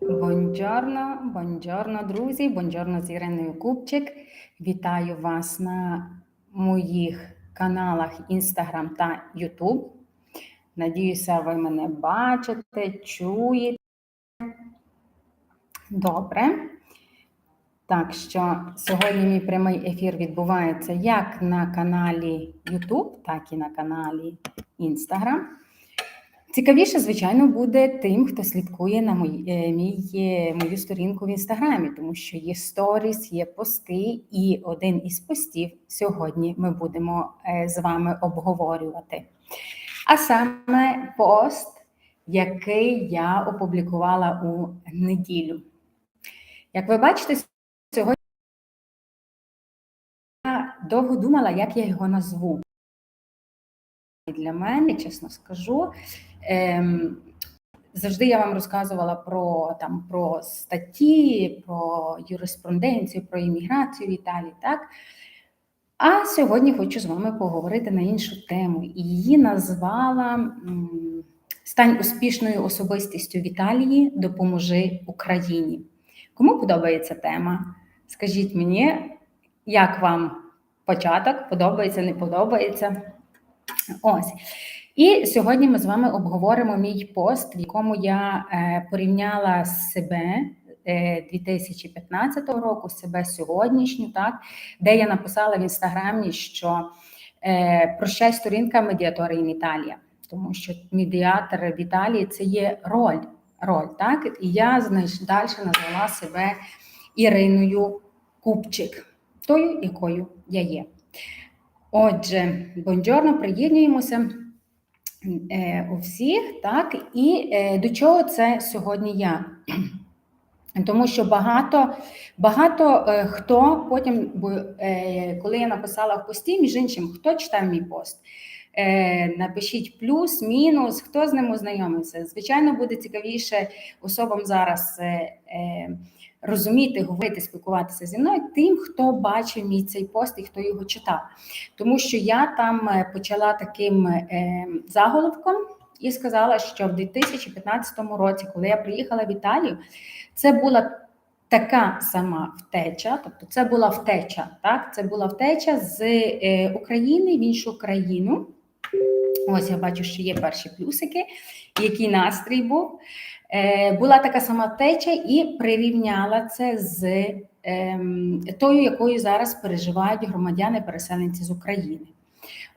Бонджорно, бонджорно, друзі, бонджорно з Іриною Купчик. Вітаю вас на моїх каналах Instagram та YouTube. Надіюся, ви мене бачите, чуєте. Добре. Так що сьогодні мій прямий ефір відбувається як на каналі YouTube, так і на каналі Instagram. Цікавіше, звичайно, буде тим, хто слідкує на мої, е, мій, е, мою сторінку в інстаграмі, тому що є сторіс, є пости, і один із постів сьогодні ми будемо е, з вами обговорювати. А саме пост, який я опублікувала у неділю. Як ви бачите, сьогодні я довго думала, як я його назву. Для мене, чесно скажу, ем, завжди я вам розказувала про там про статті, про юриспруденцію, про імміграцію в Італії, так? А сьогодні хочу з вами поговорити на іншу тему. Її назвала Стань успішною особистістю в Італії, допоможи Україні. Кому подобається тема? Скажіть мені, як вам початок? Подобається, не подобається? Ось. І сьогодні ми з вами обговоримо мій пост, в якому я е, порівняла себе 2015 е, року, себе сьогоднішню, так, де я написала в інстаграмі, що е, прощай сторінка медіатора in Італія, тому що медіатор в Італії це є роль. роль так? І я далі назвала себе Іриною Купчик, тою, якою я є. Отже, бонджорно, приєднуємося е, у всіх, так, і е, до чого це сьогодні я? Тому що багато багато е, хто потім, коли я написала в пості, між іншим, хто читав мій пост, напишіть плюс, мінус, хто з ним ознайомився. Звичайно, буде цікавіше особам зараз. Розуміти, говорити, спілкуватися зі мною тим, хто бачив мій цей пост і хто його читав. Тому що я там е, почала таким е, заголовком і сказала, що в 2015 році, коли я приїхала в Італію, це була. Така сама втеча, тобто це була втеча, так? Це була втеча з е, України в іншу країну. Ось я бачу, що є перші плюсики, який настрій був. Е, була така сама теча і прирівняла це з ем, тою, якою зараз переживають громадяни-переселенці з України.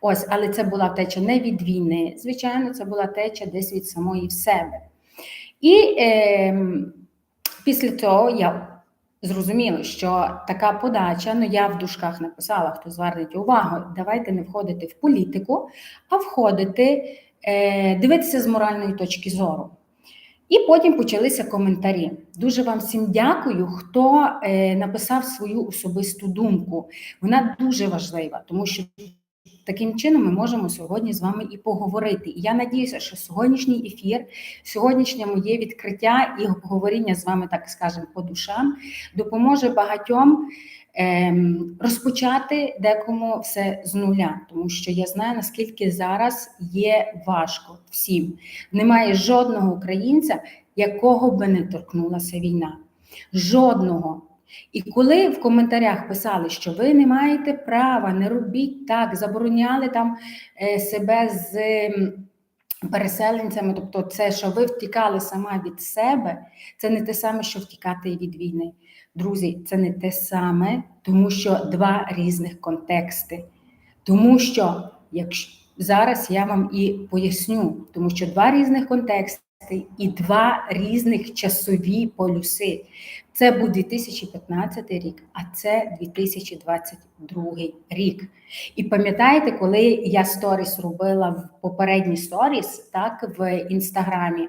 Ось, але це була теча не від війни, звичайно, це була теча десь від самої в себе. І е, після цього я зрозуміла, що така подача, ну я в дужках написала, хто звернеть увагу, давайте не входити в політику, а входити, е, дивитися з моральної точки зору. І потім почалися коментарі. Дуже вам всім дякую, хто е, написав свою особисту думку. Вона дуже важлива, тому що таким чином ми можемо сьогодні з вами і поговорити. І я надіюся, що сьогоднішній ефір, сьогоднішнє моє відкриття і обговорення з вами, так скажемо, по душам, допоможе багатьом. Ем, розпочати декому все з нуля, тому що я знаю, наскільки зараз є важко всім. Немає жодного українця, якого би не торкнулася війна. Жодного. І коли в коментарях писали, що ви не маєте права, не робіть так, забороняли там е, себе з переселенцями, тобто це, що ви втікали сама від себе, це не те саме, що втікати від війни. Друзі, це не те саме, тому що два різних контексти. Тому що, якщо зараз я вам і поясню, тому що два різних контексти і два різних часові полюси. Це був 2015 рік, а це 2022 рік. І пам'ятаєте, коли я сторіс робила в попередній сторіс, так в інстаграмі,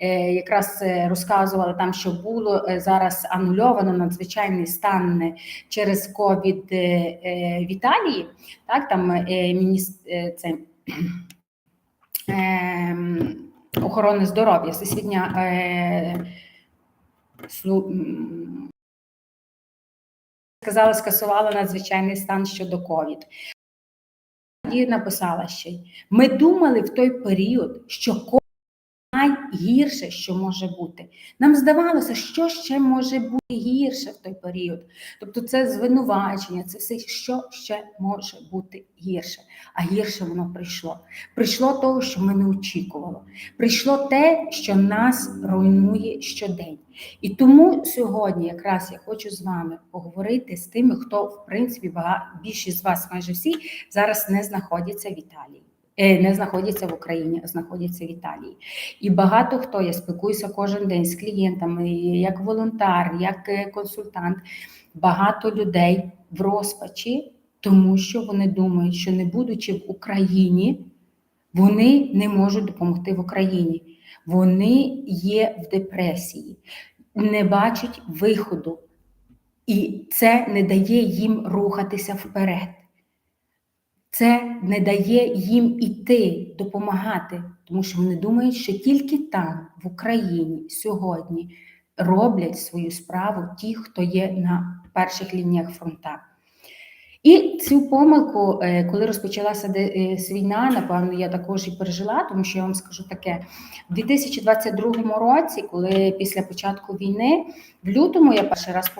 е, якраз е, розказувала там, що було е, зараз анульовано надзвичайний стан через ковід в Італії, так там міністр це. Охорони здоров'я, Всесвітня е, слу, сказала, скасувала надзвичайний стан щодо ковід. І написала ще й: ми думали в той період, що найгірше, що може бути. Нам здавалося, що ще може бути гірше в той період. Тобто, це звинувачення, це все, що ще може бути гірше. А гірше воно прийшло. Прийшло того, що ми не очікували. Прийшло те, що нас руйнує щодень. І тому сьогодні, якраз я хочу з вами поговорити з тими, хто в принципі більшість з вас, майже всі, зараз не знаходяться в Італії. Е, Не знаходяться в Україні, а знаходяться в Італії. І багато хто я спілкуюся кожен день з клієнтами, як волонтар, як е, консультант. Багато людей в розпачі, тому що вони думають, що не будучи в Україні, вони не можуть допомогти в Україні. Вони є в депресії, не бачать виходу, і це не дає їм рухатися вперед. Це не дає їм іти, допомагати, тому що вони думають, що тільки там, в Україні, сьогодні роблять свою справу ті, хто є на перших лініях фронта. І цю помилку, е, коли розпочалася е, війна, напевно, я також і пережила, тому що я вам скажу таке: в 2022 році, коли після початку війни, в лютому я перший раз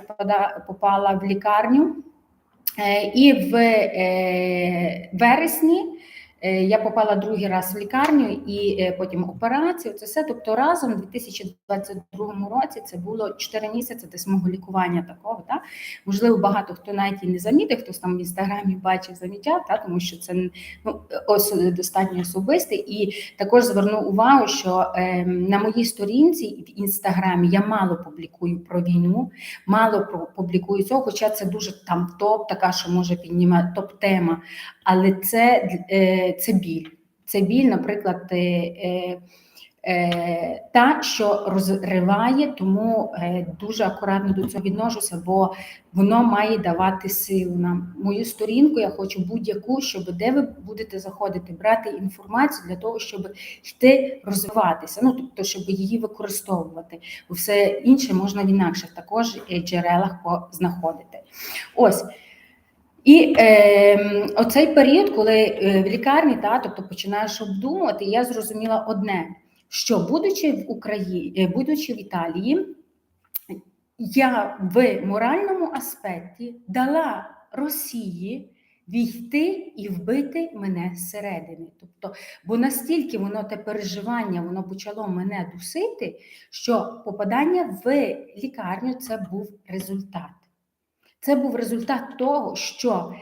попала в лікарню. Е, І в е, вересні я попала другий раз в лікарню і е, потім операцію. Це все. Тобто разом у 2022 році це було 4 місяці десь мого лікування такого. Так? Можливо, багато хто навіть і не замітив, хтось там в інстаграмі бачив заміття, та? тому що це ну, ос, достатньо особисте. І також зверну увагу, що е, на моїй сторінці в інстаграмі я мало публікую про війну, мало про публікую цього, хоча це дуже там топ, така, що може піднімати топ-тема. Але це, е, це біль. Це біль, наприклад, е, е, е, та, що розриває, тому дуже акуратно до цього відношуся, бо воно має давати силу нам. Мою сторінку я хочу будь-яку, щоб де ви будете заходити, брати інформацію для того, щоб йти розвиватися. Ну тобто, щоб її використовувати. Все інше можна в інакших також джерелах знаходити. Ось. І е, оцей період, коли е, в лікарні, та, тобто починаєш обдумувати, я зрозуміла одне: що будучи в Україні, е, будучи в Італії, я в моральному аспекті дала Росії війти і вбити мене зсередини. Тобто, бо настільки воно те переживання, воно почало мене дусити, що попадання в лікарню це був результат. Це був результат того, що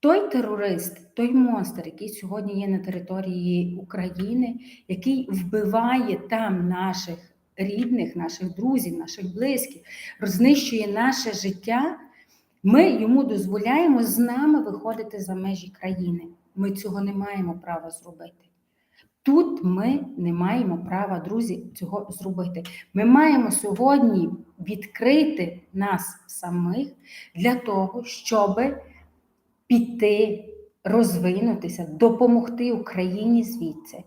той терорист, той монстр, який сьогодні є на території України, який вбиває там наших рідних, наших друзів, наших близьких, рознищує наше життя, ми йому дозволяємо з нами виходити за межі країни. Ми цього не маємо права зробити. Тут ми не маємо права, друзі, цього зробити. Ми маємо сьогодні відкрити нас самих для того, щоб піти, розвинутися, допомогти Україні звідси.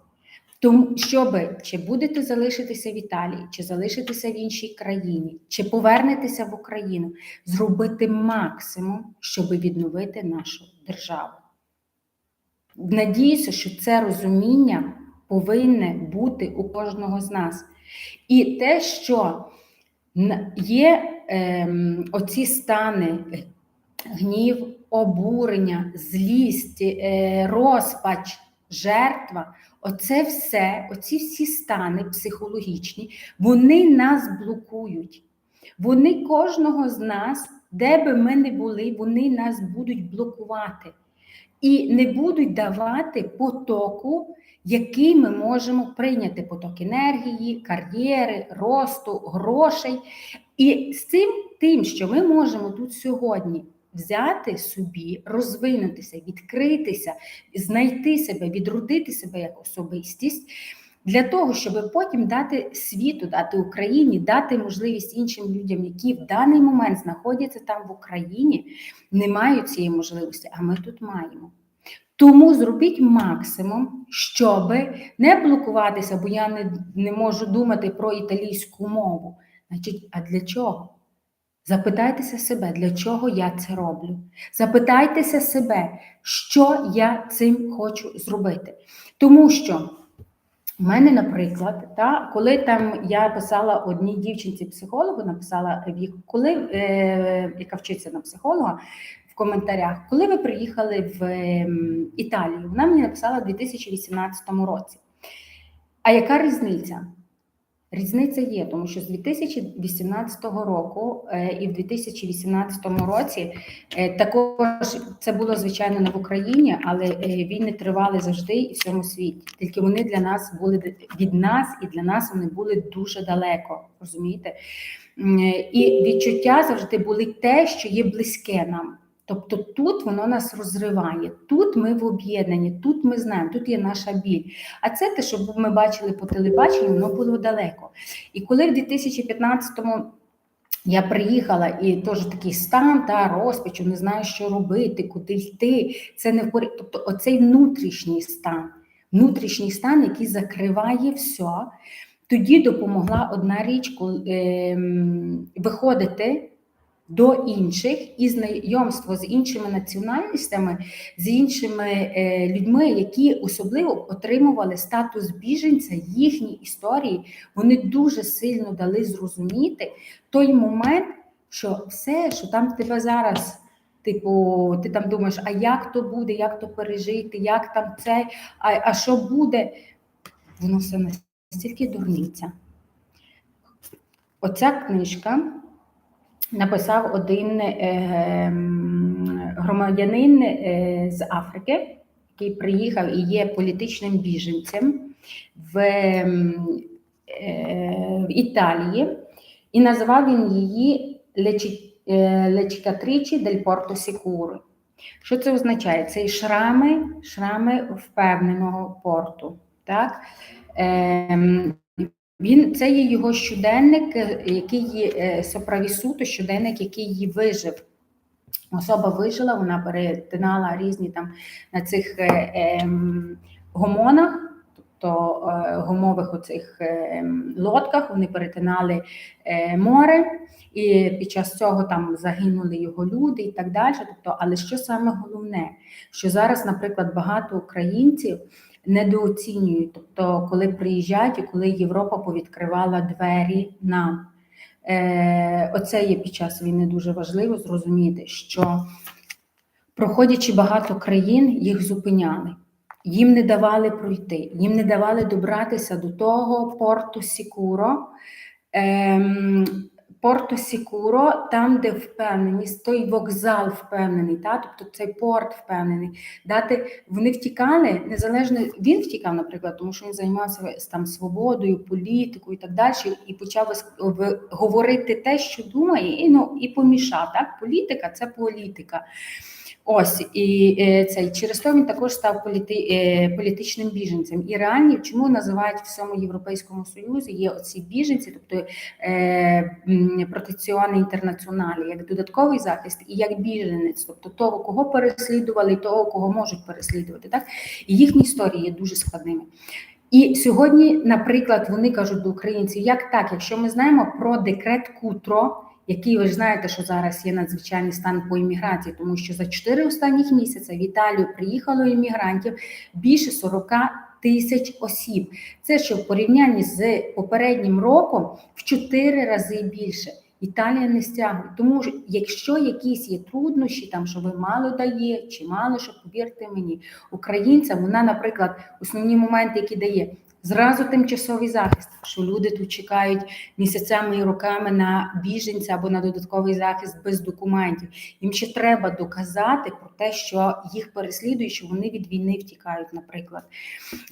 Тому, щоб чи будете залишитися в Італії, чи залишитися в іншій країні, чи повернетеся в Україну, зробити максимум, щоб відновити нашу державу. Надіюся, що це розуміння повинне бути у кожного з нас. І те, що є е, оці стани гнів, обурення, злість, е, розпач, жертва, оце все, оці всі стани психологічні, вони нас блокують. Вони кожного з нас, де би ми не були, вони нас будуть блокувати і не будуть давати потоку, який ми можемо прийняти поток енергії, кар'єри, росту, грошей. І з цим тим, що ми можемо тут сьогодні взяти собі, розвинутися, відкритися, знайти себе, відродити себе як особистість. Для того, щоб потім дати світу, дати Україні, дати можливість іншим людям, які в даний момент знаходяться там в Україні, не мають цієї можливості, а ми тут маємо. Тому зробіть максимум, щоб не блокуватися, бо я не, не можу думати про італійську мову. Значить, а для чого? Запитайтеся себе, для чого я це роблю. Запитайтеся себе, що я цим хочу зробити. Тому що У мене, наприклад, та коли там я писала одній дівчинці психологу, написала коли е, яка вчиться на психолога в коментарях, коли ви приїхали в ем, Італію, вона мені написала в 2018 році. А яка різниця? Різниця є, тому що з 2018 року е, і в 2018 році е, також це було звичайно не в Україні, але е, війни тривали завжди і в всьому світі. Тільки вони для нас були від нас, і для нас вони були дуже далеко. Розумієте? І відчуття завжди були те, що є близьке нам. Тобто тут воно нас розриває, тут ми в об'єднанні, тут ми знаємо, тут є наша біль. А це те, що ми бачили по телебаченню, воно було далеко. І коли в 2015-му я приїхала, і теж такий стан та розпачу, не знаю, що робити, куди йти. Це не в порі- Тобто, оцей внутрішній стан, внутрішній стан, який закриває все. Тоді допомогла одна річ, ем, виходити до інших і знайомство з іншими національностями, з іншими е, людьми, які особливо отримували статус біженця, їхні історії, вони дуже сильно дали зрозуміти той момент, що все, що там тебе зараз. Типу, ти там думаєш, а як то буде, як то пережити, як там це, а, а що буде? Воно все настільки дурниця. Оця книжка написав один е, громадянин е, з Африки, який приїхав і є політичним біженцем в, ем, е, в Італії, і називав він її Лечі, е, дель Порто Сікури. Що це означає? Це шрами, шрами впевненого порту. Так? Ем, він це є його щоденник, е, який є е, соправісуто, щоденник, який її вижив. Особа вижила, вона перетинала різні там на цих е, ем, гомонах, тобто е, гумових оцих е, ем, лодках, вони перетинали е, море, і під час цього там загинули його люди і так далі. Тобто, але що саме головне, що зараз, наприклад, багато українців недооцінюють. Тобто, коли приїжджають і коли Європа повідкривала двері нам. Е, Оце є під час війни дуже важливо зрозуміти, що проходячи багато країн, їх зупиняли. Їм не давали пройти, їм не давали добратися до того порту Сікуро. Ем, Порто Сікуро, там, де впевненість, той вокзал впевнений, та? тобто цей порт впевнений. Дати вони втікали незалежно. Він втікав, наприклад, тому що він займався там свободою, політикою і так далі, і почав говорити те, що думає, і ну і помішав. Так, політика це політика. Ось і е, цей через то він також став політи, е, політичним біженцем. І реальні чому називають всьому європейському союзі є оці біженці, тобто е, протекціони інтернаціоналі, як додатковий захист і як біженець, тобто того, кого переслідували, і того, кого можуть переслідувати. Так і їхні історії є дуже складними. І сьогодні, наприклад, вони кажуть до українців, як так, якщо ми знаємо про декрет Кутро, який ви ж знаєте, що зараз є надзвичайний стан по імміграції, тому що за чотири останніх місяці в Італію приїхало іммігрантів більше 40 тисяч осіб. Це що в порівнянні з попереднім роком в чотири рази більше. Італія не стягує. Тому що якщо якісь є труднощі, там що ви мало дає чи мало, що повірте мені, українцям вона, наприклад, основні моменти, які дає. Зразу тимчасовий захист, що люди тут чекають місяцями і роками на біженця або на додатковий захист без документів. Їм ще треба доказати про те, що їх переслідують, що вони від війни втікають, наприклад.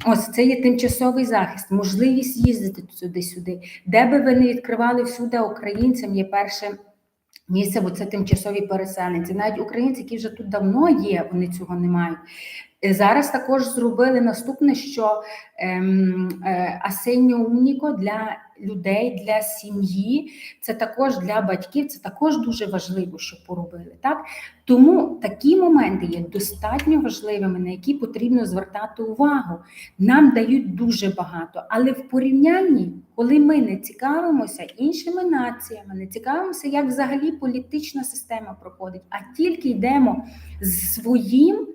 Ось це є тимчасовий захист, можливість їздити сюди-сюди. Де би ви не відкривали всюди українцям, є перше. Місце, бо це тимчасові переселенці. Навіть українці, які вже тут давно є, вони цього не мають. Е, Зараз також зробили наступне, що ем, е, асеньо уніко для людей, для сім'ї, це також для батьків, це також дуже важливо, що поробили. Так? Тому такі моменти є достатньо важливими, на які потрібно звертати увагу. Нам дають дуже багато, але в порівнянні, коли ми не цікавимося іншими націями, не цікавимося, як взагалі політична система проходить, а тільки йдемо з своїм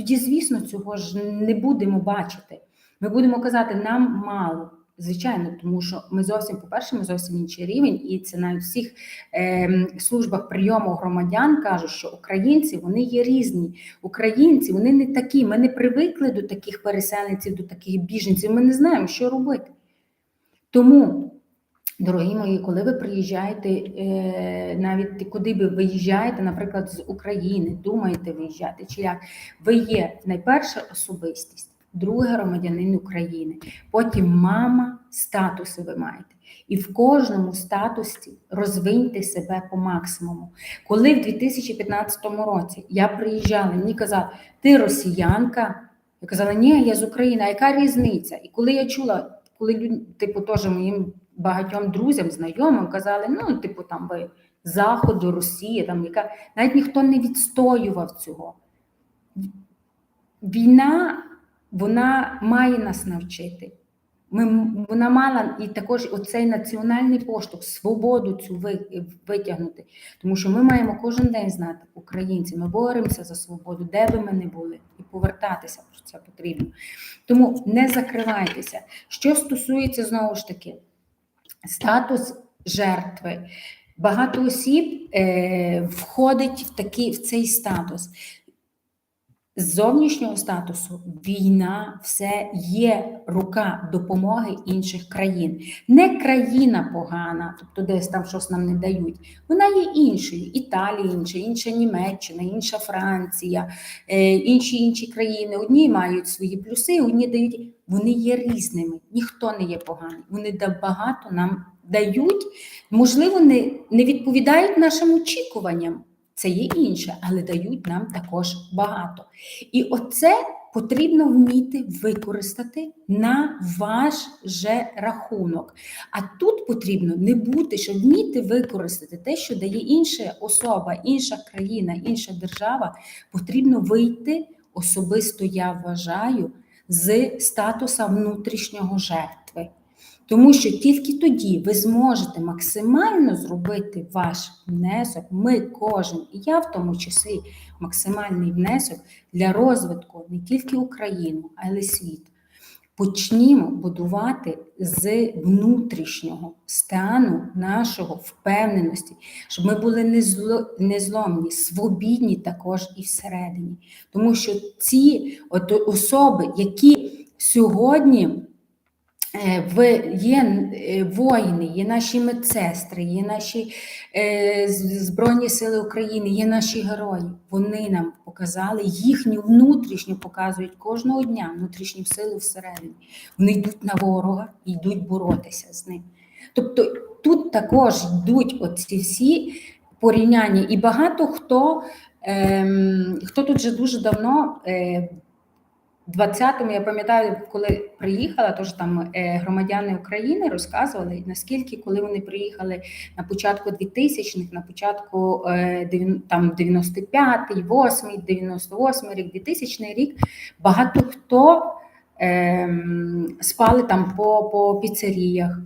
тоді, звісно, цього ж не будемо бачити. Ми будемо казати, нам мало. Звичайно, тому що ми зовсім, по-перше, ми зовсім інший рівень, і це навіть всіх е, службах прийому громадян кажуть, що українці вони є різні. Українці вони не такі. Ми не привикли до таких переселенців, до таких біженців. Ми не знаємо, що робити. Тому, дорогі мої, коли ви приїжджаєте, е, навіть куди ви виїжджаєте, наприклад, з України, думаєте виїжджати, чи як ви є найперша особистість. Друге громадянин України, потім мама, статуси ви маєте. І в кожному статусі розвиньте себе по максимуму. Коли в 2015 році я приїжджала, мені казали, ти росіянка. Я казала, ні, я з України, а яка різниця? І коли я чула, коли типу, теж моїм багатьом друзям, знайомим казали, ну, типу, там ви Заходу, Росія, там яка навіть ніхто не відстоював цього. Війна вона має нас навчити. Ми, вона мала і також оцей національний поштовх, свободу цю ви- витягнути. Тому що ми маємо кожен день знати, українці, ми боремося за свободу, де би ми не були, і повертатися про це потрібно. Тому не закривайтеся. Що стосується знову ж таки, статус жертви. Багато осіб е, входить в, такий, в цей статус. З зовнішнього статусу війна все є рука допомоги інших країн. Не країна погана, тобто десь там щось нам не дають. Вона є іншою. Італія інша, інша Німеччина, інша Франція, е, інші інші країни. Одні мають свої плюси, одні дають. Вони є різними. Ніхто не є поганий. Вони багато нам дають, можливо, не, не відповідають нашим очікуванням. Це є інше, але дають нам також багато. І оце потрібно вміти використати на ваш же рахунок. А тут потрібно не бути, щоб вміти використати те, що дає інша особа, інша країна, інша держава. Потрібно вийти особисто, я вважаю, з статуса внутрішнього жертви. Тому що тільки тоді ви зможете максимально зробити ваш внесок. Ми кожен, і я в тому числі, максимальний внесок для розвитку не тільки України, але й світу. Почнімо будувати з внутрішнього стану нашого впевненості, щоб ми були незломні, свобідні також і всередині. Тому що ці от особи, які сьогодні є е, воїни, є наші медсестри, є наші е, Збройні Сили України, є наші герої. Вони нам показали їхню внутрішню, показують кожного дня внутрішню силу всередині. Вони йдуть на ворога і йдуть боротися з ним. Тобто тут також йдуть оці всі порівняння, і багато хто, ем, хто тут вже дуже давно. Е, 20-му, я пам'ятаю, коли приїхала, тож там е, громадяни України розказували, наскільки, коли вони приїхали на початку 2000-х, на початку е, там 95-й, 8-й, 98-й рік, 2000-й рік, багато хто ем, спали там по, по піцеріях.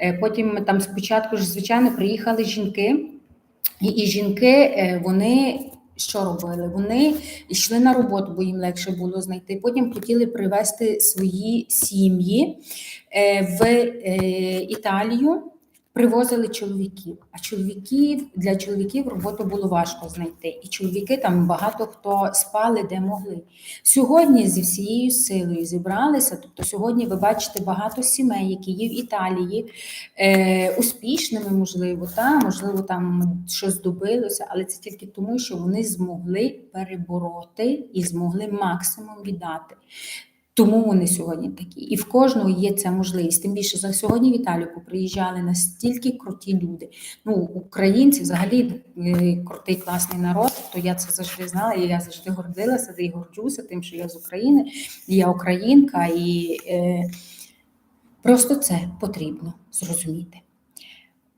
Е, Потім там спочатку ж, звичайно, приїхали жінки, і, і жінки вони що робили? Вони йшли на роботу, бо їм легше було знайти. Потім хотіли привезти свої сім'ї е, в е, Італію. Привозили чоловіків, а чоловіків для чоловіків роботу було важко знайти. І чоловіки там багато хто спали, де могли. Сьогодні зі всією силою зібралися. Тобто, сьогодні ви бачите багато сімей, які є в Італії, е, успішними, можливо, та можливо, там щось добилося, але це тільки тому, що вони змогли перебороти і змогли максимум віддати. Тому вони сьогодні такі. І в кожного є ця можливість. Тим більше за сьогодні в Італію приїжджали настільки круті люди. Ну, українці взагалі е, крутий, класний народ. То я це завжди знала, і я завжди гордилася і горджуся тим, що я з України, і я українка, і е, просто це потрібно зрозуміти.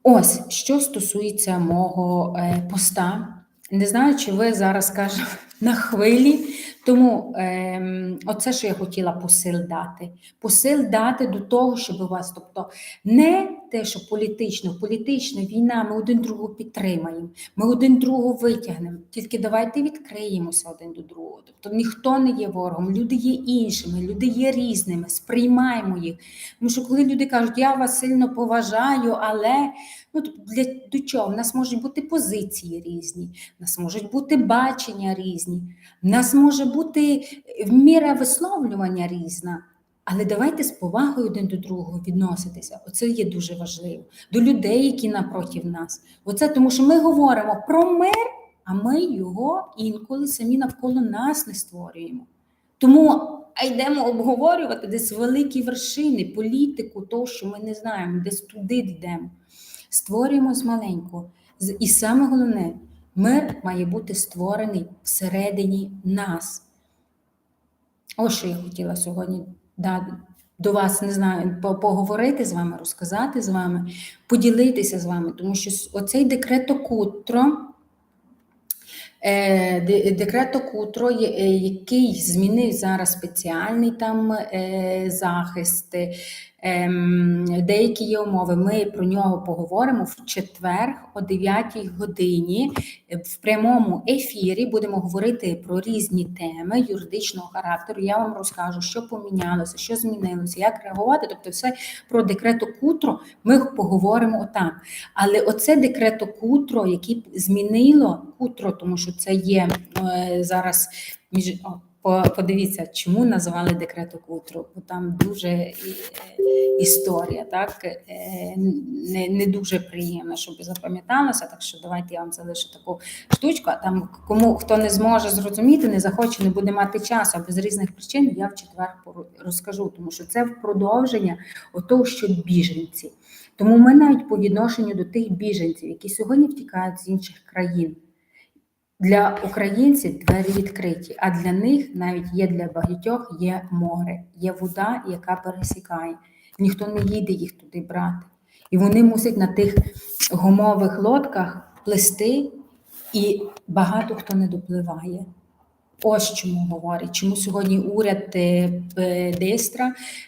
Ось що стосується мого е, поста Не знаю, чи ви зараз кажу на хвилі. Тому ем, оце, що я хотіла посил дати. Посил дати до того, щоб у вас, тобто, не те, що політично, політична війна, ми один другого підтримаємо, ми один другого витягнемо. Тільки давайте відкриємося один до другого. Тобто ніхто не є ворогом, люди є іншими, люди є різними, сприймаємо їх. Тому що коли люди кажуть, я вас сильно поважаю, але ну тобто для до чого? У нас можуть бути позиції різні, у нас можуть бути бачення різні, у нас може бути міра висловлювання різна. Але давайте з повагою один до другого відноситися. Оце є дуже важливо. До людей, які напроти нас. Оце тому, що ми говоримо про мир, а ми його інколи самі навколо нас не створюємо. Тому а йдемо обговорювати десь великі вершини, політику, того, що ми не знаємо, десь туди йдемо. Створюємо з маленького. І саме головне, мир має бути створений всередині нас. Ось що я хотіла сьогодні до вас, не знаю, поговорити з вами, розказати з вами, поділитися з вами, тому що оцей декретокутро, е, де- декретокутро, е, який змінив зараз спеціальний там е, захист, деякі є умови. Ми про нього поговоримо в четвер о 9 годині в прямому ефірі. Будемо говорити про різні теми юридичного характеру. Я вам розкажу, що помінялося, що змінилося, як реагувати. Тобто, все про декрету Кутро ми поговоримо отам. Але оце декрето Кутро, яке змінило Кутро, тому що це є е, зараз між. Подивіться, чому назвали декрету Кутро, бо там дуже е, історія, так е, не, не дуже приємна, щоб запам'яталося. Так що давайте я вам залишу таку штучку. А там кому хто не зможе зрозуміти, не захоче, не буде мати часу або з різних причин, я в четвер розкажу, тому що це в продовження того, що біженці. Тому ми навіть по відношенню до тих біженців, які сьогодні втікають з інших країн. Для українців двері відкриті, а для них навіть є для багатьох є море, є вода, яка пересікає. Ніхто не їде їх туди брати. І вони мусять на тих гумових лодках плести, і багато хто не допливає. Ось чому говорять, чому сьогодні уряд е, е,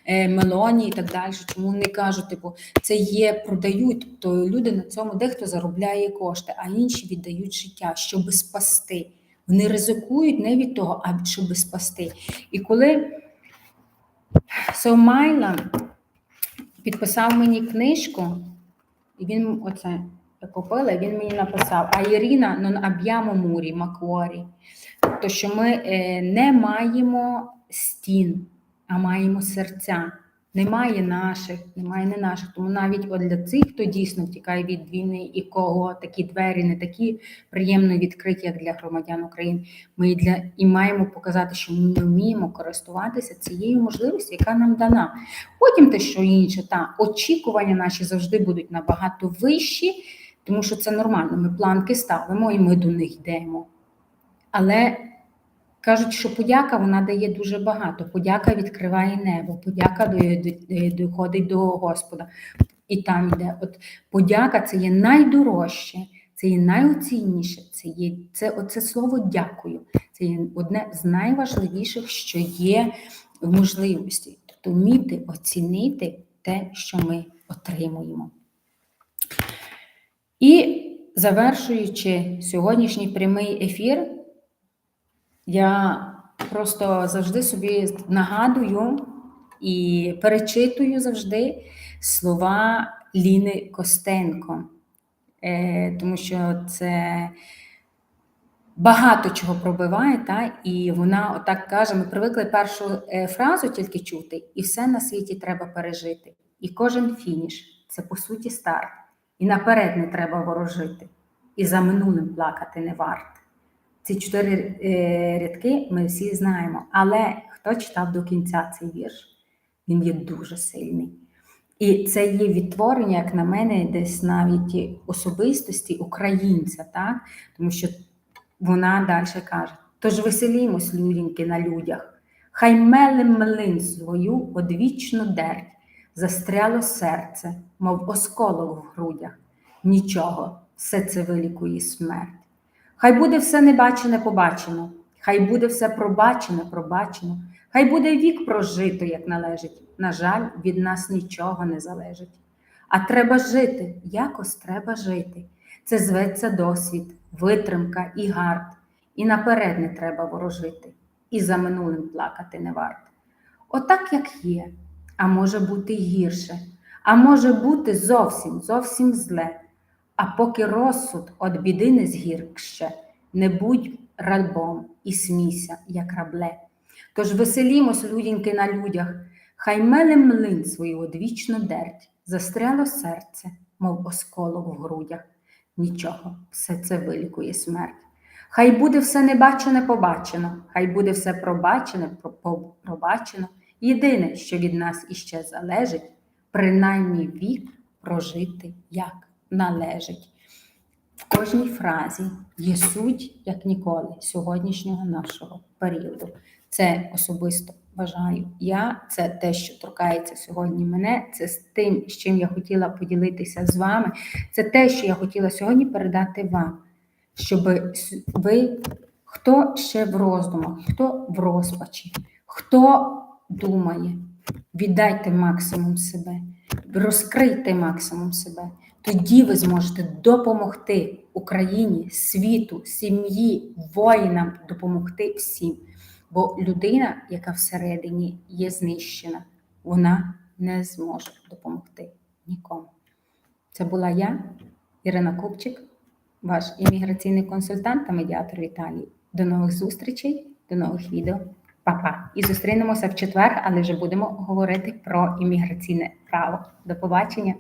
е, Мелоні і так далі, чому вони кажуть, типу, це є, продають, тобто люди на цьому дехто заробляє кошти, а інші віддають життя, щоб спасти. Вони ризикують не від того, а щоб спасти. І коли Совмайла підписав мені книжку, і він оце я купила, він мені написав: А Ірина non abbiamo muri, cuori». Тобто, що ми е, не маємо стін, а маємо серця. Немає наших, немає не наших. Тому навіть от для цих, хто дійсно втікає від війни і кого такі двері не такі приємно відкриті, як для громадян України. Ми для і маємо показати, що ми не вміємо користуватися цією можливістю, яка нам дана. Потім те, що інше, та очікування наші завжди будуть набагато вищі, тому що це нормально. Ми планки ставимо і ми до них йдемо. Але кажуть, що подяка вона дає дуже багато. Подяка відкриває небо, подяка до- доходить до Господа. І там йде. От подяка це є найдорожче, це є найоцінніше, це є це оце слово дякую. Це є одне з найважливіших, що є в можливості. Тобто вміти оцінити те, що ми отримуємо. І завершуючи сьогоднішній прямий ефір, я просто завжди собі нагадую і перечитую завжди слова Ліни Костенко, Е, тому що це багато чого пробиває, та? і вона отак каже: ми привикли першу е, фразу тільки чути, і все на світі треба пережити. І кожен фініш це по суті старт. І наперед не треба ворожити, і за минулим плакати не варто. Ці чотири е, рядки ми всі знаємо. Але хто читав до кінця цей вірш, він є дуже сильний. І це є відтворення, як на мене, десь навіть особистості українця, так? тому що вона далі каже: тож веселімось, люденьки, на людях, хай мелем млин свою одвічну дерть, застряло серце, мов осколок в грудях. Нічого, все це вилікує смерть. Хай буде все небачене побачено, хай буде все пробачене пробачено, хай буде вік прожито, як належить. На жаль, від нас нічого не залежить. А треба жити, якось треба жити. Це зветься досвід, витримка і гард. І наперед не треба ворожити, і за минулим плакати не варт. Отак, як є, а може бути гірше, а може бути зовсім, зовсім зле. А поки розсуд от біди не згіркще, не будь рабом і смійся, як рабле. Тож веселімось, людіньки, на людях, хай меле млин свою одвічну дерть, застряло серце, мов осколок в грудях. Нічого, все це вилікує смерть. Хай буде все небачене побачено, хай буде все пробачене пробачено. Єдине, що від нас іще залежить, принаймні вік прожити як належить. В кожній фразі є суть, як ніколи, сьогоднішнього нашого періоду. Це особисто вважаю я. Це те, що торкається сьогодні мене. Це з тим, з чим я хотіла поділитися з вами. Це те, що я хотіла сьогодні передати вам, щоб ви, хто ще в роздумах, хто в розпачі, хто думає, віддайте максимум себе, розкрийте максимум себе. Тоді ви зможете допомогти Україні, світу, сім'ї, воїнам допомогти всім. Бо людина, яка всередині є знищена, вона не зможе допомогти нікому. Це була я, Ірина Купчик, ваш імміграційний консультант та медіатор в Італії. До нових зустрічей, до нових відео. Па-па. І зустрінемося в четвер, але вже будемо говорити про імміграційне право. До побачення.